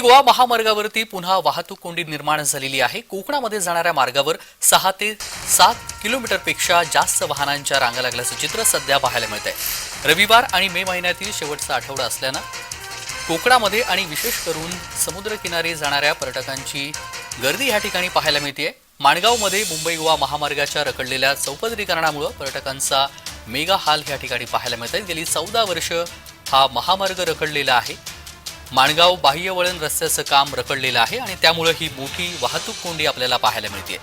गोवा महामार्गावरती पुन्हा वाहतूक कोंडी निर्माण झालेली आहे. कोकणामध्ये जाणाऱ्या मार्गावर सहा ते सात किलोमीटरपेक्षा जास्त वाहनांच्या रांगा लागल्याचं चित्र सध्या पाहायला मिळत आहे रविवार आणि मे महिन्यातील शेवटचा आठवडा असल्यानं कोकणामध्ये आणि विशेष करून समुद्रकिनारी जाणाऱ्या पर्यटकांची गर्दी ह्या ठिकाणी पाहायला मिळते माणगावमध्ये मुंबई गोवा महामार्गाच्या रखडलेल्या चौपदरीकरणामुळं पर्यटकांचा मेगा हाल ह्या ठिकाणी पाहायला मिळत आहे गेली चौदा वर्ष हा महामार्ग रखडलेला आहे. माणगाव बाह्य वळण रस्त्याचं काम रखडलेलं आहे आणि त्यामुळं ही मोठी वाहतूक कोंडी आपल्याला पाहायला मिळते.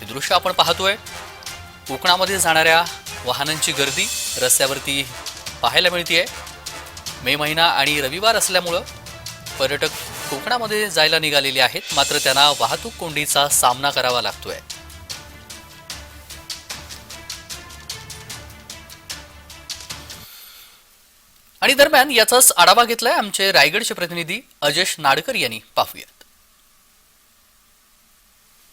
हे दृश्य आपण पाहतोय. कोकणामध्ये जाणाऱ्या वाहनांची गर्दी रस्त्यावरती पाहायला मिळते मे महिना आणि रविवार असल्यामुळं पर्यटक कोकणामध्ये जायला निघालेले आहेत. मात्र त्यांना वाहतूक कोंडीचा सामना करावा लागतोय. आणि दरम्यान याचाच आढावा घेतलाय आमचे रायगडचे प्रतिनिधी अजेश नाडकर यांनी. पाहूयात.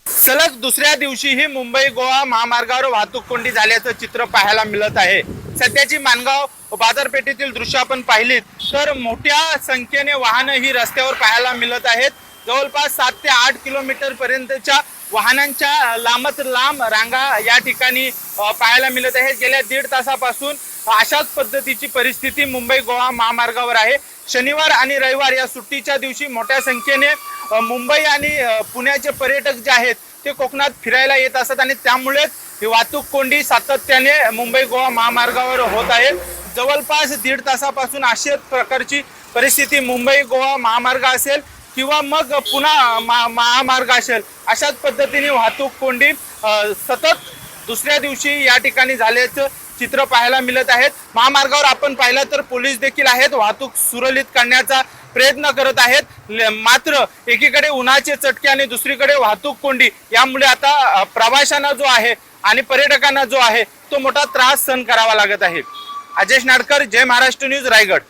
सलग दुसऱ्या दिवशीही मुंबई गोवा महामार्गावर वाहतूक कोंडी झाल्याचं चित्र पाहायला मिळत आहे. सध्याची मानगाव बाजारपेठेतील दृश्य आपण पाहिलीत तर मोठ्या संख्येने वाहनं ही रस्त्यावर पाहायला मिळत आहेत. जवळपास सात ते आठ किलोमीटर पर्यंतच्या वाहनांच्या लांबच लांब रांगा या ठिकाणी पाहायला मिळत आहेत. गेल्या दीड तासापासून अशाच पद्धतीची परिस्थिती मुंबई गोवा महामार्गावर आहे. शनिवार आणि रविवार या सुट्टीच्या दिवशी मोठ्या संख्येने मुंबई आणि पुण्याचे पर्यटक जे आहेत ते कोकणात फिरायला येत असतात आणि त्यामुळेच ही वाहतूक कोंडी सातत्याने मुंबई गोवा महामार्गावर होत आहे. जवळपास दीड तासापासून अशाच प्रकारची परिस्थिती मुंबई गोवा महामार्ग असेल किंवा मग पुन्हा मा- महामार्ग असेल अशाच पद्धतीने वाहतूक कोंडी सतत दुसऱ्या दिवशी या ठिकाणी झाल्याचं चित्र पाहायला मिळत आहेत. महामार्गावर आपण पाहिलं तर पोलीस देखील आहेत. वाहतूक सुरळीत करण्याचा प्रयत्न करत आहेत. मात्र एकीकडे उन्हाचे चटके आणि दुसरीकडे वाहतूक कोंडी. यामुळे आता प्रवाशांना जो आहे आणि पर्यटकांना जो आहे तो मोठा त्रास सहन करावा लागत आहे. अजेश नाडकर जय महाराष्ट्र न्यूज रायगड.